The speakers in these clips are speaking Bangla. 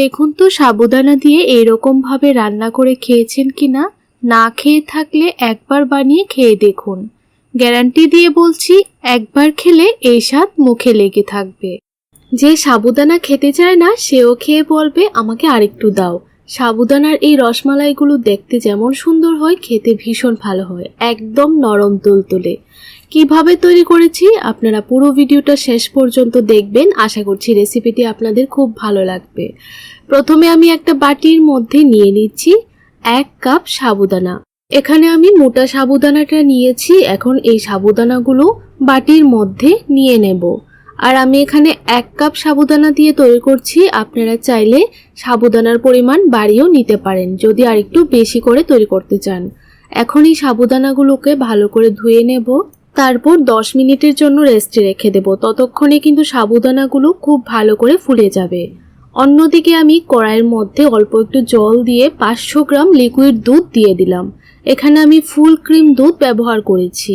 দেখুন তো, সাবুদানা দিয়ে এইরকমভাবে রান্না করে খেয়েছেন কি না না খেয়ে থাকলে একবার বানিয়ে খেয়ে দেখুন। গ্যারান্টি দিয়ে বলছি, একবার খেলে এই স্বাদ মুখে লেগে থাকবে। যে সাবুদানা খেতে চায় না, সেও খেয়ে বলবে, আমাকে আরেকটু দাও। সাবুদানার এই রসমালাইগুলো দেখতে যেমন সুন্দর হয়, খেতে ভীষণ ভালো হয়। একদম নরম তুলতুলে কীভাবে তৈরি করেছি, আপনারা পুরো ভিডিওটা শেষ পর্যন্ত দেখবেন। আশা করছি রেসিপিটি আপনাদের খুব ভালো লাগবে। প্রথমে আমি একটা বাটির মধ্যে নিয়ে নিচ্ছি এক কাপ সাবুদানা। এখানে আমি মোটা সাবুদানাটা নিয়েছি। এখন এই সাবুদানাগুলো বাটির মধ্যে নিয়ে নেব। আর আমি এখানে এক কাপ সাবুদানা দিয়ে তৈরি করছি। আপনারা চাইলে সাবুদানার পরিমাণ বাড়িয়েও নিতে পারেন, যদি আরেকটু বেশি করে তৈরি করতে চান। এখন এই সাবুদানাগুলোকে ভালো করে ধুয়ে নেব। তারপর 10 মিনিটের জন্য রেস্টে রেখে দেব। ততক্ষণে কিন্তু সাবুদানাগুলো খুব ভালো করে ফুলে যাবে। অন্যদিকে আমি কড়াইয়ের মধ্যে অল্প একটু জল দিয়ে পাঁচশো গ্রাম লিকুইড দুধ দিয়ে দিলাম। এখানে আমি ফুল ক্রিম দুধ ব্যবহার করেছি।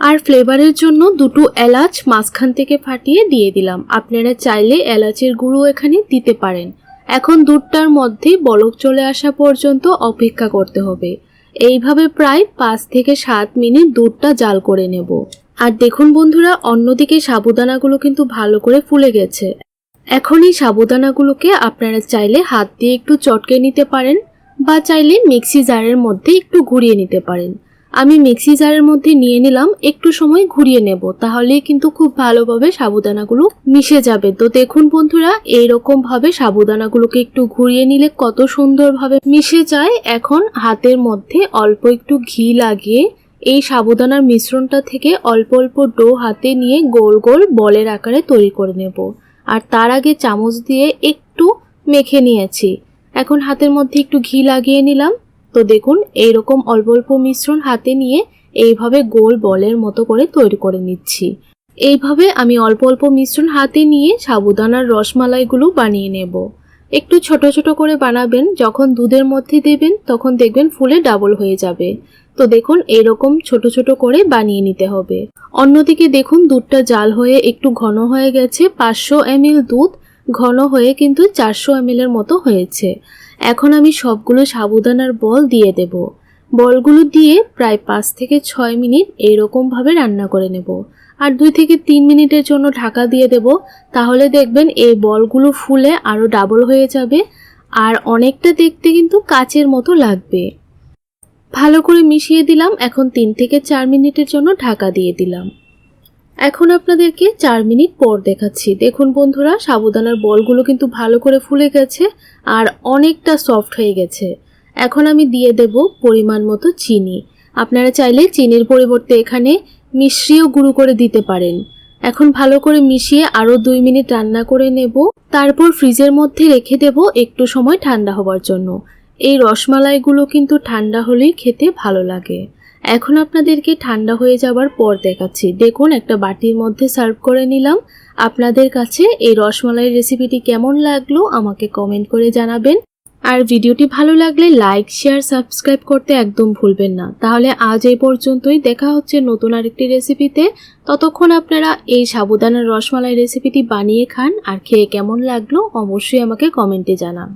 আর ফ্লেভারের জন্য দুটো এলাচ মাঝখান থেকে ফাটিয়ে দিয়ে দিলাম। আপনারা চাইলে এলাচের গুঁড়ো এখানে দিতে পারেন। এখন দুধটার মধ্যে বলক চলে আসা পর্যন্ত অপেক্ষা করতে হবে। এইভাবে প্রায় পাঁচ থেকে সাত মিনিট দুধটা জাল করে নেব। আর দেখুন বন্ধুরা, অন্যদিকে সাবুদানাগুলো কিন্তু ভালো করে ফুলে গেছে। এখন এই সাবুদানাগুলোকে আপনারা চাইলে হাত দিয়ে একটু চটকে নিতে পারেন বা চাইলে মিক্সি জারের মধ্যে একটু ঘুরিয়ে নিতে পারেন। আমি মিক্সি জারের মধ্যে নিয়ে নিলাম, একটু সময় ঘুরিয়ে নেব তাহলেই কিন্তু খুব ভালোভাবে সাবুদানাগুলো মিশে যাবে। তো দেখুন বন্ধুরা এইরকম ভাবে সাবুদানাগুলোকে একটু ঘুরিয়ে নিলে কত সুন্দরভাবে মিশে যায়। এখন হাতের মধ্যে অল্প একটু ঘি লাগিয়ে এই সাবুদানার মিশ্রণটা থেকে অল্প অল্প ডো হাতে নিয়ে গোল গোল বলের আকারে তৈরি করে নেব। আর তার আগে চামচ দিয়ে একটু মেখে নিয়েছি। এখন হাতের মধ্যে একটু ঘি লাগিয়ে নিলাম। তো দেখুন, এইরকম অল্প অল্প মিশ্রণ হাতে নিয়ে এইভাবে গোল বলের মতো করে তৈরি করে নিচ্ছি। এইভাবে আমি অল্প অল্প মিশ্রণ হাতে নিয়ে সাবুদানার রসমালাইগুলো বানিয়ে নেব। একটু ছোট ছোট করে বানাবেন, যখন দুধের মধ্যে দেবেন, তখন দেখবেন ফুলে ডাবল হয়ে যাবে। তো দেখুন এরকম ছোট ছোট করে বানিয়ে নিতে হবে। অন্যদিকে দেখুন, দুধটা জাল হয়ে একটু ঘন হয়ে গেছে, পাঁচশো এমএল দুধ, ঘন হয়ে কিন্তু চারশো এর মতো হয়েছে। এখন আমি সবগুলো সাবুদানার বল দিয়ে দেব। বলগুলো দিয়ে প্রায় পাঁচ থেকে ছয় মিনিট এইরকমভাবে রান্না করে নেব। আর দুই থেকে তিন মিনিটের জন্য ঢাকা দিয়ে দেব। তাহলে দেখবেন এই বলগুলো ফুলে আরও ডাবল হয়ে যাবে আর অনেকটা দেখতে কিন্তু কাচের মতো লাগবে। ভালো করে মিশিয়ে দিলাম। এখন তিন থেকে চার মিনিটের জন্য ঢাকা দিয়ে দিলাম। এখন আপনাদেরকে চার মিনিট পর দেখাচ্ছি। দেখুন বন্ধুরা, সাবুদানার বলগুলো কিন্তু ভালো করে ফুলে গেছে আর অনেকটা সফট হয়ে গেছে। এখন আমি দিয়ে দেব পরিমাণ মতো চিনি। আপনারা চাইলে চিনির পরিবর্তে এখানে মিশ্রিও গুঁড়ো করে দিতে পারেন। এখন ভালো করে মিশিয়ে আরও দুই মিনিট রান্না করে নেব। তারপর ফ্রিজের মধ্যে রেখে দেব একটু সময় ঠান্ডা হওয়ার জন্য। এই রসমালাইগুলো কিন্তু ঠান্ডা হলেই খেতে ভালো লাগে। এখন আপনাদেরকে ঠান্ডা হয়ে যাবার পর দেখাচ্ছি। দেখুন, একটা বাটির মধ্যে সার্ভ করে নিলাম। আপনাদের কাছে এই রসমালাইয়ের রেসিপিটি কেমন লাগল আমাকে কমেন্ট করে জানাবেন। আর ভিডিওটি ভালো লাগলে লাইক শেয়ার সাবস্ক্রাইব করতে একদম ভুলবেন না। তাহলে আজ এই পর্যন্তই। দেখা হচ্ছে নতুন আরেকটি রেসিপিতে ততক্ষণ আপনারা এই সাবুদানার রসমালাই রেসিপিটি বানিয়ে খান। আর খেয়ে কেমন লাগল অবশ্যই আমাকে কমেন্টে জানান।